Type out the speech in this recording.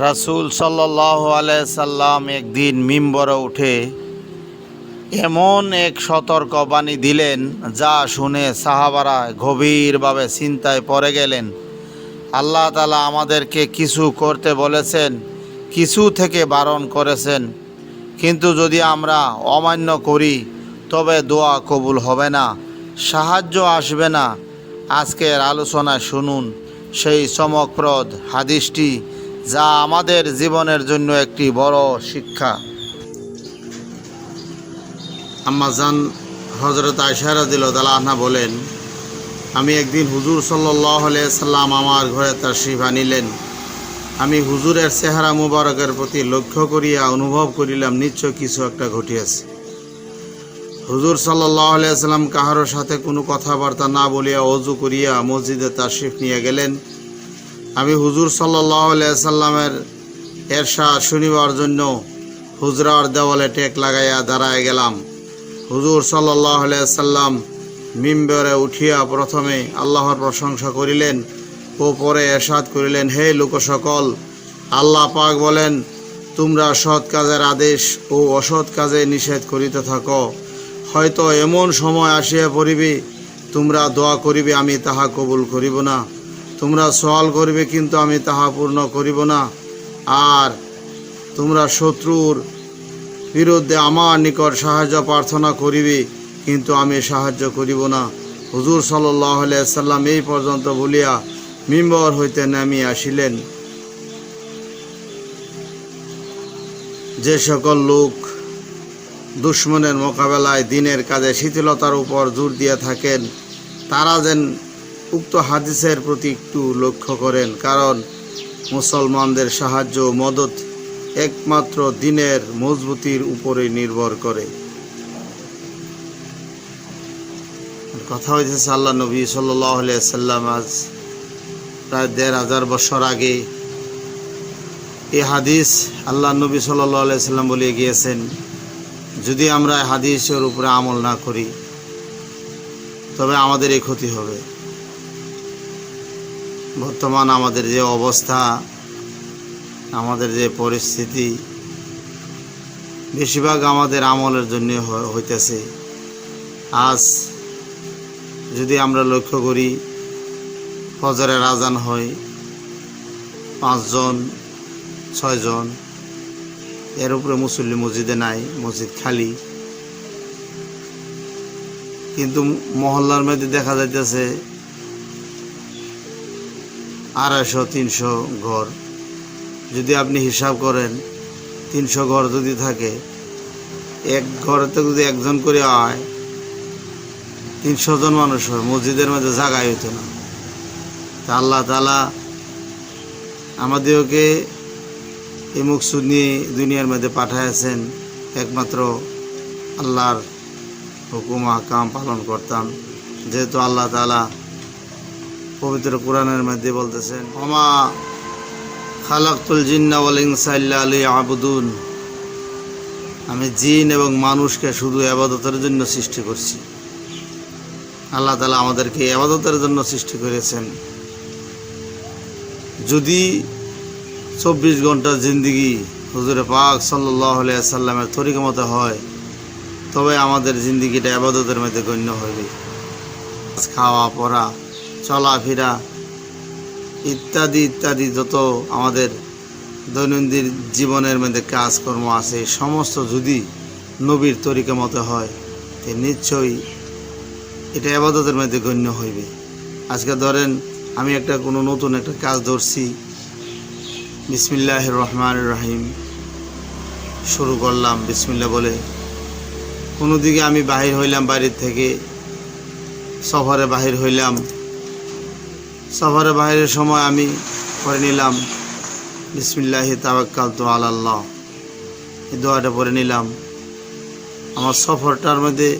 রাসুল সাল্লাহ সাল্লাম একদিন মিম্বরে উঠে এমন এক সতর্কবাণী দিলেন, যা শুনে সাহাবারা গভীরভাবে চিন্তায় পড়ে গেলেন। আল্লাহ তালা আমাদেরকে কিছু করতে বলেছেন, কিছু থেকে বারণ করেছেন। কিন্তু যদি আমরা অমান্য করি, তবে দোয়া কবুল হবে না, সাহায্য আসবে না। আজকের আলোচনায় শুনুন সেই চমকপ্রদ হাদিসটি যা আমাদের জীবনের জন্য একটি বড় শিক্ষা। আম্মাজান হজরত আয়সারাদিল তালাহনা বলেন, আমি একদিন হুজুর সাল্লাম আমার ঘরে তার শিব আনিলেন। আমি হুজুরের চেহারা মুবারকের প্রতি লক্ষ্য করিয়া অনুভব করিলাম, নিশ্চয় কিছু একটা ঘটিয়াছে। হুজুর সাল্লাহ সাল্লাম কাহারোর সাথে কোনো কথাবার্তা না বলিয়া অজু করিয়া মসজিদে তাশরিফ নিয়ে গেলেন। আমি হুজুর সাল্লাহ সাল্লামের এরশা শুনিবার জন্য হুজরার দেওয়ালে টেক লাগাইয়া দাঁড়ায় গেলাম। হুজুর সাল্লাহ সাল্লাম মিম্বরে উঠিয়া প্রথমে আল্লাহর প্রশংসা করিলেন ও পরে এরশাদ করিলেন, হে লোক সকল, আল্লাহ পাক বলেন, তোমরা সৎ কাজের আদেশ ও অসৎ কাজে নিষেধ করিতে থাকো। হয়তো এমন সময় আসিয়া পড়িবে, তোমরা দোয়া করিবে, আমি তাহা কবুল করিব না। তোমরা সওয়াল করিবে কিন্তু আমি তাহা পূর্ণ করিব না। আর তোমরা শত্রুর বিরুদ্ধে আমার নিকট সাহায্য প্রার্থনা করিবে, কিন্তু আমি সাহায্য করিব না। হুজুর সাল্লাহ সাল্লাম এই পর্যন্ত বলিয়া মিম্বর হইতে নামিয়া আসিলেন। যে সকল লোক দুশ্মনের মোকাবেলায় দিনের কাজে শিথিলতার উপর জোর দিয়ে থাকেন, তারা যেন উক্ত হাদিসের প্রতি একটু লক্ষ্য করেন, কারণ মুসলমানদের সাহায্য মদত একমাত্র দিনের মজবুতির উপরে নির্ভর করে। কথা হয়েছে আল্লাহ নবী সাল্লাম আজ প্রায় দেড় হাজার বছর আগে এই হাদিস আল্লাহ নবী সাল্লাম বলে গিয়েছেন, যদি আমরা হাদিসের উপরে আমল না করি, তবে আমাদের এই ক্ষতি হবে। বর্তমান আমাদের যে অবস্থা, আমাদের যে পরিস্থিতি, বেশিরভাগ আমাদের আমলের জন্য হইতেছে। আজ যদি আমরা লক্ষ্য করি, ফজরের আজান হয় পাঁচজন, ছয়জন, এর উপরে মুসল্লি মসজিদে নাই, মসজিদ খালি। কিন্তু মহল্লার মধ্যে দেখা যাইতেছে আড়াইশো, তিনশো ঘর। যদি আপনি হিসাব করেন, তিনশো ঘর যদি থাকে, এক ঘরেতে যদি একজন করে হয় তিনশো জন মানুষ হয়, মসজিদের মধ্যে জাগাই হইতো না। তা আল্লাহ তালা আমাদেরকে এই মুকসুদ নিয়ে দুনিয়ার মধ্যে পাঠাইছেন একমাত্র আল্লাহর হুকুম কাম পালন করতাম। যেহেতু আল্লাহ তালা পবিত্র কোরআনের মধ্যে বলতেছেন হমা খালাকুল জিন্না ওয়াল ইনসাইল্লা আলী আবুদুন আমি জিন এবং মানুষকে শুধু আবাদতের জন্য সৃষ্টি করছি। আল্লাহ তালা আমাদেরকে আবাদতের জন্য সৃষ্টি করেছেন। যদি চব্বিশ ঘণ্টার জিন্দিগি হুজুরে পাক সাল্লাহ সাল্লামের তরিকা মতো হয়, তবে আমাদের জিন্দিগিটা আবাদতের মধ্যে গণ্য হবে। খাওয়া, পড়া চলাফেরা ইত্যাদি ইত্যাদি যত আমাদের দৈনন্দিন জীবনের মধ্যে কাজকর্ম আছে, সমস্ত যদি নবীর তরিকা মতো হয়, তে নিশ্চয়ই এটা আবাদতের মধ্যে গণ্য হইবে। আজকে ধরেন, আমি একটা কোনো নতুন একটা কাজ ধরছি। বিসমিল্লাহ রহমান রাহিম। শুরু করলাম বিসমিল্লা বলে। কোনো দিকে আমি বাহির হইলাম, বাড়ির থেকে সফরে বাহির হইলাম। সফরে বাইরের সময় আমি করে নিলাম। বিসমিল্লাহ তাবাক্কাল তো আল্লাহ এই দোয়াটা পড়ে নিলাম। আমার সফরটার মধ্যে